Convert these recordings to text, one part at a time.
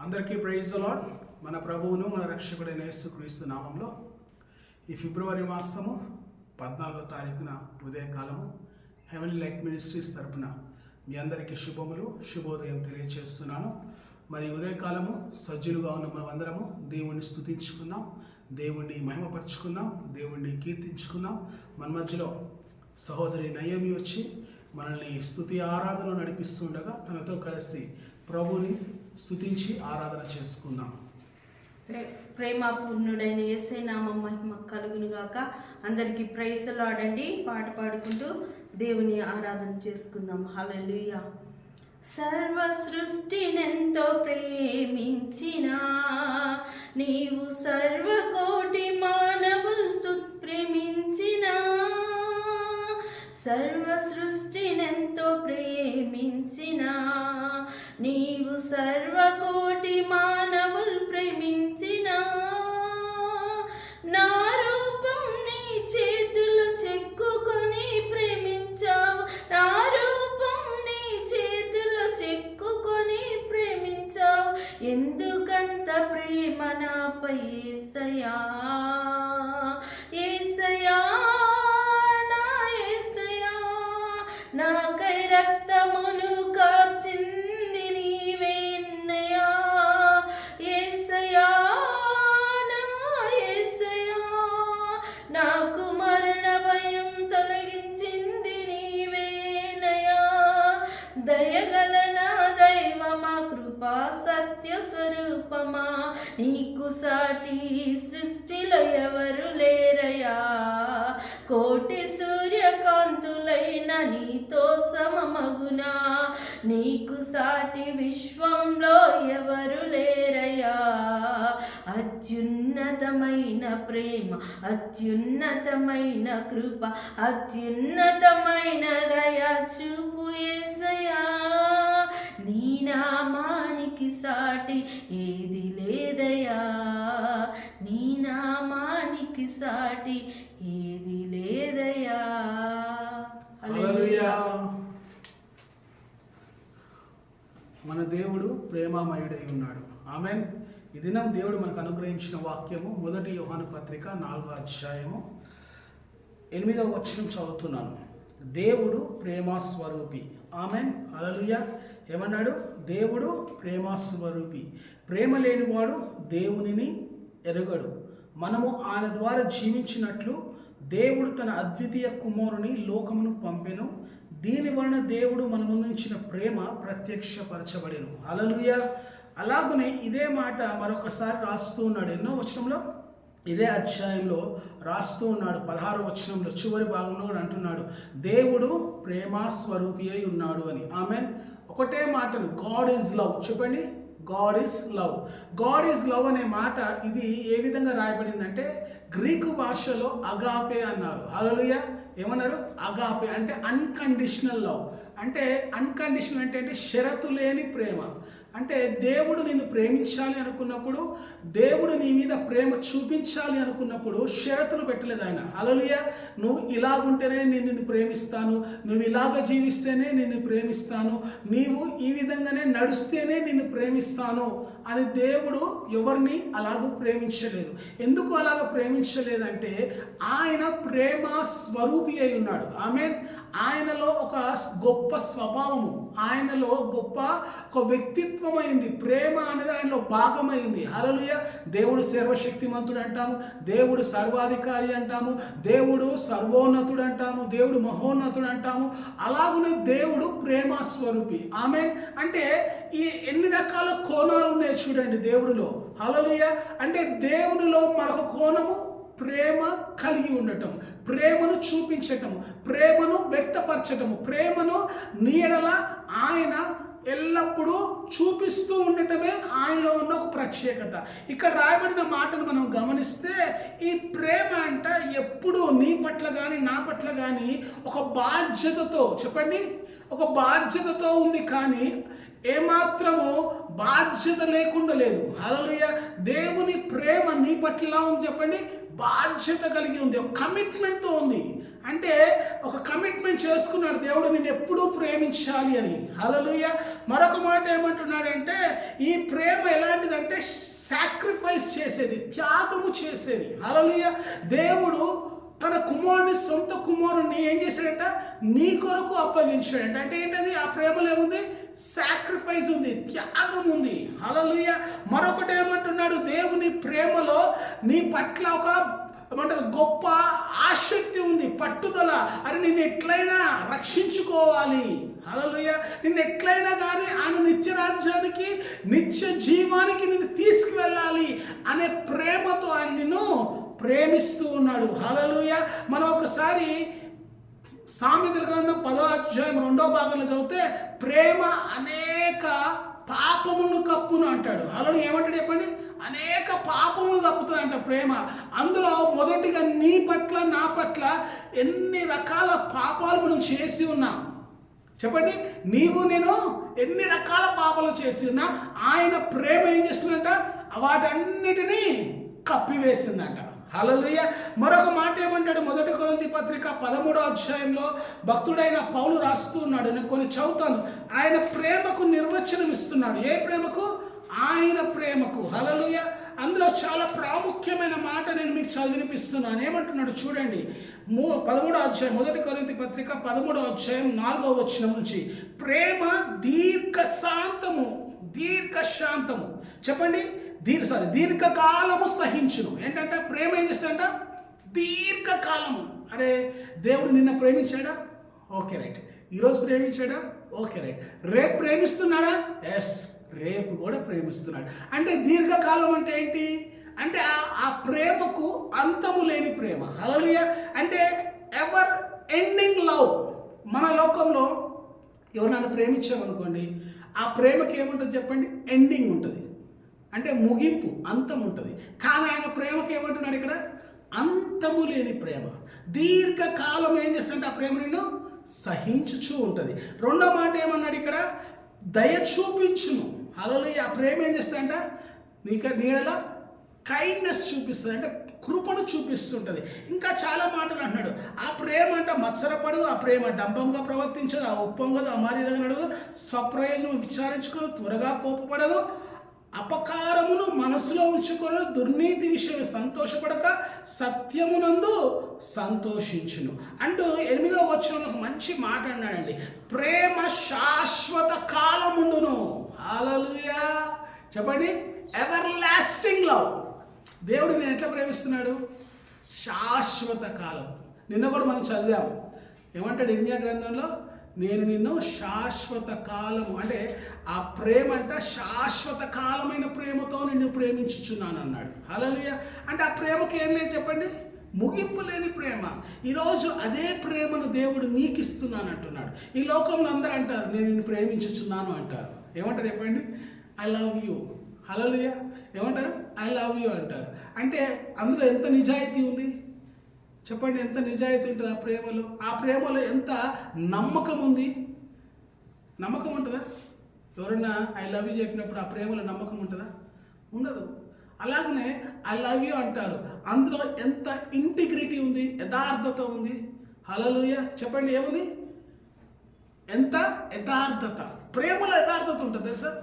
అందరికీ praise lord మన ప్రభువును మన రక్షకుడైన యేసుక్రీస్తు నామంలో ఈ ఫిబ్రవరి మాసము పద్నాలుగో తారీఖున ఉదయకాలము హెవెన్ లైట్ మినిస్ట్రీస్ తరపున మీ అందరికీ శుభములు శుభోదయం తెలియచేస్తున్నాను. మరి ఉదయకాలము సజ్జులుగా ఉన్న మనమందరము దేవుణ్ణి స్థుతించుకుందాం దేవుణ్ణి మహిమపరుచుకుందాం దేవుణ్ణి కీర్తించుకుందాం మన మధ్యలో సహోదరి నయమి వచ్చి మనల్ని స్తుతి ఆరాధన నడిపిస్తుండగా తనతో కలిసి ప్రభుని స్థుతించి ఆరాధన చేసుకుందాం. ప్రే- ప్రేమపూర్ణుడైన ఎస్ఐ నామం మహిమ కలుగును గాక. అందరికీ ప్రైజ్ ఆడండి పాట పాడుకుంటూ దేవుని ఆరాధన చేసుకుందాం. హల్లెలూయ. సర్వ సృష్టినెంతో ప్రేమించిన నీవు సర్వకోటి ఎందుకంత ప్రేమ నాపై యేసయ్యా స్వరూపమా నీకు సాటి సృష్టిలో ఎవరు లేరయా? కోటి సూర్యకాంతులైన నీతో సమమగునా? నీకు సాటి విశ్వంలో ఎవరు లేరయా? అత్యున్నతమైన ప్రేమ అత్యున్నతమైన కృప అత్యున్నతమైన దయా చూపు ఏసయా. నీ నామానికి సాటి ఏది లేదయా నీ నామానికి సాటి ఏది లేదయా హల్లెలూయా. మన దేవుడు ప్రేమామయుడై ఉన్నాడు. ఆమెన్. ఈ దినం దేవుడు మనకు అనుగ్రహించిన వాక్యము మొదటి యోహాను పత్రిక నాలుగో అధ్యాయము ఎనిమిదవ వచనం చదువుతున్నాను. దేవుడు ప్రేమ స్వరూపి ఆమెన్. అలలుయ ఏమన్నాడు? దేవుడు ప్రేమస్వరూపి. ప్రేమ లేనివాడు దేవునిని ఎరగడు. మనము ఆయన ద్వారా జీవించినట్లు దేవుడు తన అద్వితీయ కుమారుని లోకమును పంపెను. దీని వలన దేవుడు మన ముందుంచిన ప్రేమ ప్రత్యక్షపరచబడెను. అలలుయ అలాగనే ఇదే మాట మరొకసారి రాస్తూ ఉన్నాడు. ఎన్నో వచనంలో? ఇదే అధ్యాయంలో రాస్తూ ఉన్నాడు. పదహారు వచనంలో చివరి భాగంలో కూడా అంటున్నాడు. దేవుడు ప్రేమ స్వరూపి అయి ఉన్నాడు అని. ఆమె ఒకటే మాటను. గాడ్ ఈజ్ లవ్ చెప్పండి. God is love God is love అనే మాట ఇది ఏ విధంగా రాయబడిందంటే గ్రీకు భాషలో అగాపే అన్నారు. అలలుయ ఏమన్నారు? అగాపే అంటే అన్కండిషనల్ లవ్ అంటే అన్కండిషనల్ అంటే అంటే షరతు లేని ప్రేమ. అంటే దేవుడు నిన్ను ప్రేమించాలి అనుకున్నప్పుడు దేవుడు నీ మీద ప్రేమ చూపించాలి అనుకున్నప్పుడు షరతులు పెట్టలేదు ఆయన. అలలియ నువ్వు ఇలాగుంటేనే నేను నిన్ను ప్రేమిస్తాను. నువ్వు ఇలాగ జీవిస్తేనే నిన్ను ప్రేమిస్తాను. నీవు ఈ విధంగానే నడుస్తేనే నిన్ను ప్రేమిస్తాను అని దేవుడు ఎవరిని అలాగ ప్రేమించలేదు. ఎందుకు అలాగ ప్రేమించలేదంటే ఆయన ప్రేమ స్వరూపి అయి ఉన్నాడు. ఆమె ఆయనలో ఒక గొప్ప స్వభావము ఆయనలో గొప్ప ఒక వ్యక్తిత్వం అయింది ప్రేమ అనేది ఆయనలో భాగమైంది. హలలుయ దేవుడు సర్వశక్తిమంతుడు అంటాము దేవుడు సర్వాధికారి అంటాము దేవుడు సర్వోన్నతుడు అంటాము దేవుడు మహోన్నతుడు అంటాము. అలాగనే దేవుడు ప్రేమ స్వరూపి ఆమె అంటే ఈ ఎన్ని రకాల కోణాలు ఉన్నాయి చూడండి దేవుడిలో. హలలుయ అంటే దేవుడిలో మరొక కోణము ప్రేమ కలిగి ఉండటం ప్రేమను చూపించటము ప్రేమను వ్యక్తపరచటము ప్రేమను నీడల ఆయన ఎల్లప్పుడూ చూపిస్తూ ఉండటమే ఆయనలో ఉన్న ఒక ప్రత్యేకత. ఇక్కడ రాయబడిన మాటను మనం గమనిస్తే ఈ ప్రేమ అంట ఎప్పుడు నీ పట్ల కానీ నా పట్ల కానీ ఒక బాధ్యతతో చెప్పండి? ఒక బాధ్యతతో ఉంది కానీ ఏమాత్రము బాధ్యత లేకుండా లేదు. హల్లెలూయా. దేవుని ప్రేమ నీ పట్ల ఎలా ఉంది చెప్పండి. బాధ్యత కలిగి ఉంది. ఒక కమిట్మెంట్తో ఉంది. అంటే ఒక కమిట్మెంట్ చేసుకున్నాడు దేవుడు నేను ఎప్పుడూ ప్రేమించాలి అని. అలలుయ మరొక మాట ఏమంటున్నాడంటే ఈ ప్రేమ ఎలాంటిదంటే సాక్రిఫైస్ చేసేది త్యాగము చేసేది. అలలుయ దేవుడు తన కుమారుని సొంత కుమారుని ఏం చేశాడంట? నీ కొరకు అప్పగించాడంట. అంటే ఏంటది? ఆ ప్రేమలో ఏముంది? సాక్రిఫైస్ ఉంది త్యాగం ఉంది. హలలుయ మరొకటి ఏమంటున్నాడు? దేవుని ప్రేమలో నీ పట్ల ఒక ఏమంటారు గొప్ప ఆసక్తి ఉంది పట్టుదల. అరే నిన్ను ఎట్లయినా రక్షించుకోవాలి. హల్లెలూయ నిన్ను ఎట్లయినా కానీ ఆయన నిత్య రాజ్యానికి నిత్య జీవానికి నిన్ను తీసుకువెళ్ళాలి అనే ప్రేమతో ఆయన నిన్ను ప్రేమిస్తూ ఉన్నాడు. హలలుయ మనం ఒకసారి సామెతల గ్రంథం పదో అధ్యాయం రెండో భాగంలో చదివితే ప్రేమ అనేక పాపమును కప్పును అంటాడు. అలా ఏమంటాడు చెప్పండి? అనేక పాపములు కప్పుతుంది అంట ప్రేమ. అందులో మొదటిగా నీ పట్ల నా పట్ల ఎన్ని రకాల పాపాలు మనం చేసి ఉన్నాం? చెప్పండి. నీవు నేను ఎన్ని రకాల పాపాలు చేసి ఉన్నా ఆయన ప్రేమ ఏం చేస్తుందంట? వాటన్నిటినీ కప్పివేసిందంట. హలలుయ మరొక మాట ఏమంటాడు? మొదటి కొరింథీ పత్రిక పదమూడో అధ్యాయంలో భక్తుడైన పౌలు రాస్తూ ఉన్నాడు నేను కొన్ని చదువుతాను. ఆయన ప్రేమకు నిర్వచనం ఇస్తున్నాడు. ఏ ప్రేమకు? ఆయన ప్రేమకు. హలలుయ అందులో చాలా ప్రాముఖ్యమైన మాట నేను మీకు చదివినిపిస్తున్నాను ఏమంటున్నాడు చూడండి. మూ పదమూడో అధ్యాయం మొదటి కొరింథీ పత్రిక పదమూడో అధ్యాయం నాలుగో వచ్చిన నుంచి. ప్రేమ దీర్ఘ శాంతము దీర్ఘ శాంతము చెప్పండి. దీర్ఘ సారీ దీర్ఘకాలము సహించును. ఏంటంటే ప్రేమ ఏం చేస్తాడంట దీర్ఘకాలము. అరే దేవుడు నిన్న ప్రేమించాడా? Okay right. ఈరోజు ప్రేమించాడా? Okay right. రేపు ప్రేమిస్తున్నాడా? ఎస్ రేపు కూడా ప్రేమిస్తున్నాడు. అంటే దీర్ఘకాలం అంటే ఏంటి? అంటే ఆ- ప్రేమకు అంతము లేని ప్రేమ. హలలియ అంటే ఎవర్ ఎండింగ్ లవ్. మన లోకంలో ఎవరైనా ప్రేమించామనుకోండి ఆ ప్రేమకి ఏముంటుంది చెప్పండి? ఎండింగ్ ఉంటుంది. అంటే ముగింపు అంతం ఉంటుంది. కానీ ఆయన ప్రేమకి ఏమంటున్నాడు ఇక్కడ? అంతము లేని ప్రేమ. దీర్ఘకాలం ఏం చేస్తుంటే ఆ ప్రేమ నిన్ను సహించుచూ ఉంటుంది. రెండో మాట ఏమన్నాడు ఇక్కడ? దయ చూపించును. అలలు ఆ ప్రేమ ఏం చేస్తుందంట? నీక నీడల కైండ్నెస్ చూపిస్తుంది అంటే కృపను చూపిస్తుంటుంది. ఇంకా చాలా మాటలు అంటున్నాడు. ఆ ప్రేమ అంట మత్సరపడు ఆ ప్రేమ డంబంగా ప్రవర్తించదు ఆ ఒప్పంగదు అమార్యదంగా నడదు స్వప్రయోజనం విచారించుకోదు త్వరగా కోపపడదు అపకారమును మనసులో ఉంచుకొని దుర్నీతి విషయం సంతోషపడక సత్యమునందు సంతోషించును. అంటూ ఎనిమిదో వచ్చిన ఒక మంచి మాట అన్నాడండి. ప్రేమ శాశ్వత కాలముండును హాలలుయా చెప్పండి. ఎవర్ లాస్టింగ్ లవ్ దేవుడు నేను ఎట్లా ప్రేమిస్తున్నాడు? శాశ్వత కాలం. నిన్న కూడా మనం చదివాము ఏమంటాడు ఇండియా గ్రంథంలో? నేను నిన్ను శాశ్వత కాలము అంటే ఆ ప్రేమ అంట శాశ్వత కాలమైన ప్రేమతో నిన్ను ప్రేమించుచున్నాను అన్నాడు అలలియ అంటే ఆ ప్రేమకి ఏం లేదు చెప్పండి? ముగింపు లేని ప్రేమ. ఈరోజు అదే ప్రేమను దేవుడు నీకు ఇస్తున్నాను అంటున్నాడు ఈ లోకంలో అందరూ అంటారు నేను నిన్ను ప్రేమించుచున్నాను అంటారు. ఏమంటారు చెప్పండి? ఐ లవ్ యూ హలోలియా ఏమంటారు? ఐ లవ్ యూ అంటారు. అంటే అందులో ఎంత నిజాయితీ ఉంది? చెప్పండి ఎంత నిజాయితీ ఉంటుంది ఆ ప్రేమలో? ఆ ప్రేమలో ఎంత నమ్మకం ఉంది? నమ్మకం ఉంటుందా? ఎవరన్నా ఐ లవ్ యూ చెప్పినప్పుడు ఆ ప్రేమలో నమ్మకం ఉంటుందా? ఉండదు. అలాగనే ఐ లవ్ యూ అంటారు. అందులో ఎంత ఇంటిగ్రిటీ ఉంది? యథార్థత ఉంది? హలలుయ చెప్పండి ఏముంది? ఎంత యథార్థత? ప్రేమలో యథార్థత ఉంటుంది తెలుసా?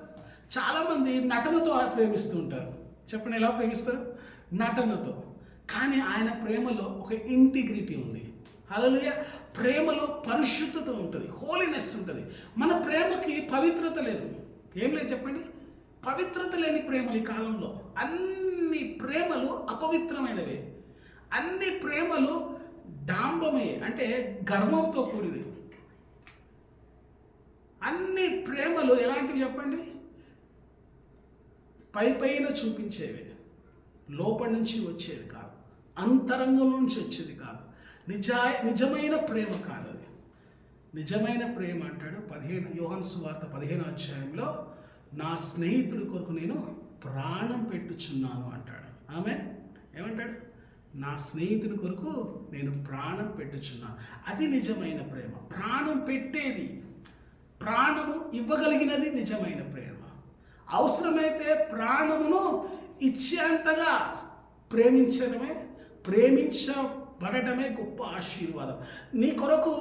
చాలామంది నటనతో ప్రేమిస్తూ ఉంటారు. చెప్పండి ఎలా ప్రేమిస్తారు? నటనతో. కానీ ఆయన ప్రేమలో ఒక ఇంటిగ్రిటీ ఉంది. హల్లెలూయా ప్రేమలో పరిశుద్ధత ఉంటుంది. హోలీనెస్ ఉంటుంది. మన ప్రేమకి పవిత్రత లేదు. ఏం లేదు చెప్పండి? పవిత్రత లేని ప్రేమలు ఈ కాలంలో. అన్ని ప్రేమలు అపవిత్రమైనవే. అన్ని ప్రేమలు డాంబమే అంటే గర్వంతో కూడినవి. అన్ని ప్రేమలు ఎలాంటివి చెప్పండి? పై పైన చూపించేవి. లోపల నుంచి వచ్చేది కాదు. అంతరంగం నుంచి వచ్చేది కాదు. నిజా నిజమైన ప్రేమ కాదు అది. నిజమైన ప్రేమ అంటాడు పదిహేను యోహన్ సువార్త పదిహేను అధ్యాయంలో నా స్నేహితుడి కొరకు నేను ప్రాణం పెట్టుచున్నాను అంటాడు. ఆమె ఏమంటాడు? నా స్నేహితుడి కొరకు నేను ప్రాణం పెట్టుచున్నాను. అది నిజమైన ప్రేమ. ప్రాణం పెట్టేది. ప్రాణము ఇవ్వగలిగినది నిజమైన ప్రేమ. అవసరమైతే ప్రాణమును ఇచ్చేంతగా ప్రేమించడమే ప్రేమించబడటమే గొప్ప ఆశీర్వాదం. నీ కొరకు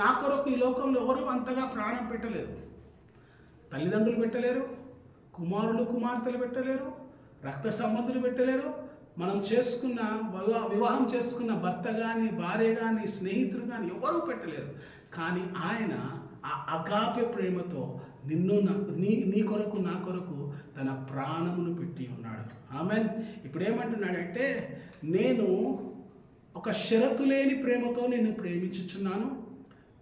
నా కొరకు ఈ లోకంలో ఎవరు అంతగా ప్రాణం పెట్టలేదు తల్లిదండ్రులు పెట్టలేరు కుమారులు కుమార్తెలు పెట్టలేరు రక్త సంబంధులు పెట్టలేరు. మనం చేసుకున్న వివాహం చేసుకున్న భర్త కానీ భార్య కానీ స్నేహితులు కానీ ఎవరూ పెట్టలేరు. కానీ ఆయన ఆ అగాపె ప్రేమతో నిన్ను నా- నీ నీ కొరకు నా కొరకు తన ప్రాణమును పెట్టి ఉన్నాడు. ఆమెన్. ఇప్పుడు ఏమంటున్నాడంటే నేను ఒక షరతు లేని ప్రేమతో నిన్ను ప్రేమించుచున్నాను.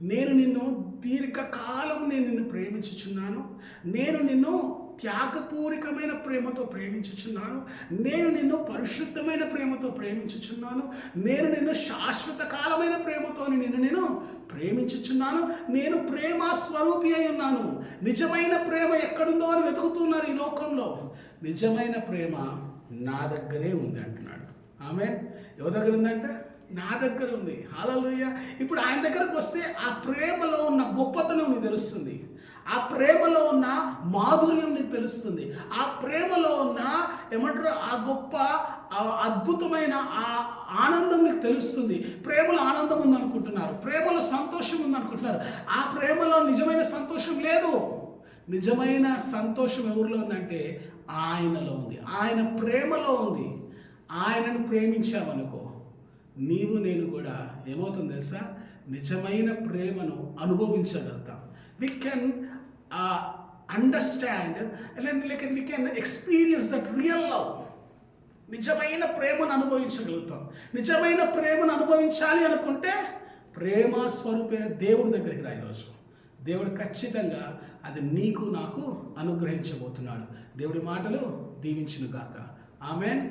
నేను నిన్ను దీర్ఘకాలం నేను నిన్ను ప్రేమించుచున్నాను. నేను నిన్ను త్యాగపూరికమైన ప్రేమతో ప్రేమించుచున్నాను. నేను నిన్ను పరిశుద్ధమైన ప్రేమతో ప్రేమించుచున్నాను. నేను నిన్ను శాశ్వత కాలమైన ప్రేమతో నిన్ను నేను ప్రేమించుచున్నాను. నేను ప్రేమ స్వరూపి అయి ఉన్నాను. నిజమైన ప్రేమ ఎక్కడుందో అని వెతుకుతున్నారు ఈ లోకంలో. నిజమైన ప్రేమ నా దగ్గరే ఉంది అంటున్నాడు. ఆమె ఎవరి దగ్గర ఉందంటే? నా దగ్గర ఉంది. హాలలుయ్య ఇప్పుడు ఆయన దగ్గరకు వస్తే ఆ ప్రేమలో ఉన్న గొప్పతనం తెలుస్తుంది. ఆ ప్రేమలో ఉన్న మాధుర్యం నీకు తెలుస్తుంది. ఆ ప్రేమలో ఉన్న ఏమంటారు? ఆ గొప్ప అద్భుతమైన ఆ ఆనందం నీకు తెలుస్తుంది. ప్రేమలో ఆనందం ఉందనుకుంటున్నారు. ప్రేమలో సంతోషం ఉందనుకుంటున్నారు. ఆ ప్రేమలో నిజమైన సంతోషం లేదు. నిజమైన సంతోషం ఎవరిలో ఉందంటే ఆయనలో ఉంది. ఆయన ప్రేమలో ఉంది. ఆయనను ప్రేమించామనుకో నీవు నేను కూడా ఏమవుతుంది తెలుసా? నిజమైన ప్రేమను అనుభవించగలుగుతాం. We can understand like we can experience that real love నిజమైన ప్రేమను అనుభవించగలుగుతాం. నిజమైన ప్రేమను అనుభవించాలి అనుకుంటే ప్రేమ స్వరూపైన దేవుడి దగ్గరికి రా ఈరోజు. దేవుడు ఖచ్చితంగా అది నీకు నాకు అనుగ్రహించబోతున్నాడు. దేవుడి మాటలు దీవించును గాక. ఆమెన్.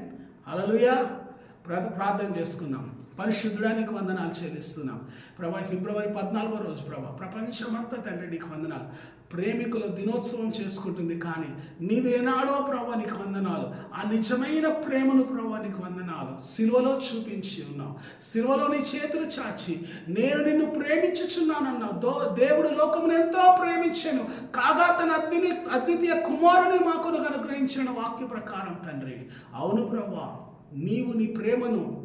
హల్లెలూయా. ప్రార్థన చేసుకుందాం. పరిశుద్ధుడానికి వందనాలు చెల్లిస్తున్నాం. ప్రభా ఫిబ్రవరి పద్నాలుగో రోజు ప్రభా ప్రపంచమంతా తండ్రి నీకు వందనాలు. ప్రేమికుల దినోత్సవం చేసుకుంటుంది. కానీ నీవేనాడో ప్రభా నీకు వందనాలు. ఆ నిజమైన ప్రేమను ప్రభా నీకు వందనాలు. సిల్వలో చూపించి ఉన్నావు. సిలువలో నీ చేతులు చాచి నేను నిన్ను ప్రేమించుచున్నానన్నావు దో దేవుడు లోకమును ఎంతో ప్రేమించాను. కాగా తన అద్విని అద్వితీయ కుమారుని మాకు అనుగ్రహించిన వాక్య ప్రకారం తండ్రి. అవును ప్రభా నీవు నీ ప్రేమను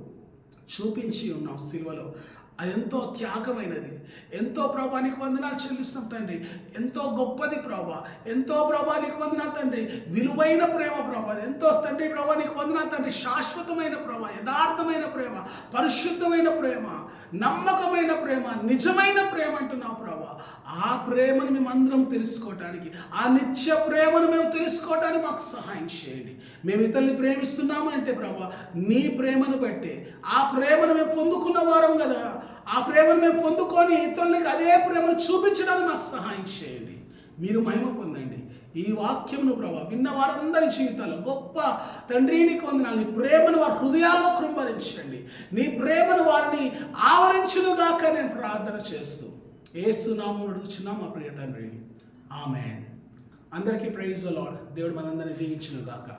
చూపించి ఉన్నావు సిల్వలో. అది ఎంతో త్యాగమైనది. ఎంతో ప్రభానికి వందనాలు చెల్లిస్తున్నాం తండ్రి. ఎంతో గొప్పది ప్రభా. ఎంతో ప్రభానికి వందనాలు తండ్రి. విలువైన ప్రేమ ప్రభా. ఎంతో తండ్రి ప్రభానికి వందనాలు తండ్రి. శాశ్వతమైన ప్రేమ యథార్థమైన ప్రేమ పరిశుద్ధమైన ప్రేమ నమ్మకమైన ప్రేమ నిజమైన ప్రేమ అంటున్నావు ప్రభా. ఆ ప్రేమను మేము అందరం తెలుసుకోవటానికి ఆ నిత్య ప్రేమను మేము తెలుసుకోవటానికి మాకు సహాయం చేయండి. మేము ఇతరుల్ని ప్రేమిస్తున్నాము అంటే ప్రభా నీ ప్రేమను బట్టే ఆ ప్రేమను మేము పొందుకున్న వారం కదా. ఆ ప్రేమను మేము పొందుకొని ఇతరులకు అదే ప్రేమను చూపించడానికి మాకు సహాయం చేయండి. మీరు మహిమ పొందండి. ఈ వాక్యంను ప్రభా విన్న వారందరి జీవితాల్లో గొప్ప తండ్రి నీకు వందనాలు. నీ ప్రేమను వారి హృదయాల్లో కృంభరించండి. నీ ప్రేమను వారిని ఆవరించును దాకా నేను ప్రార్థన చేస్తూ ఏసునామం అడుగుచున్నాం మా ప్రియ తండ్రి. ఆమె అందరికీ ప్రైజ్ లాడ్ దేవుడు మనందరినీ దీవించును గాక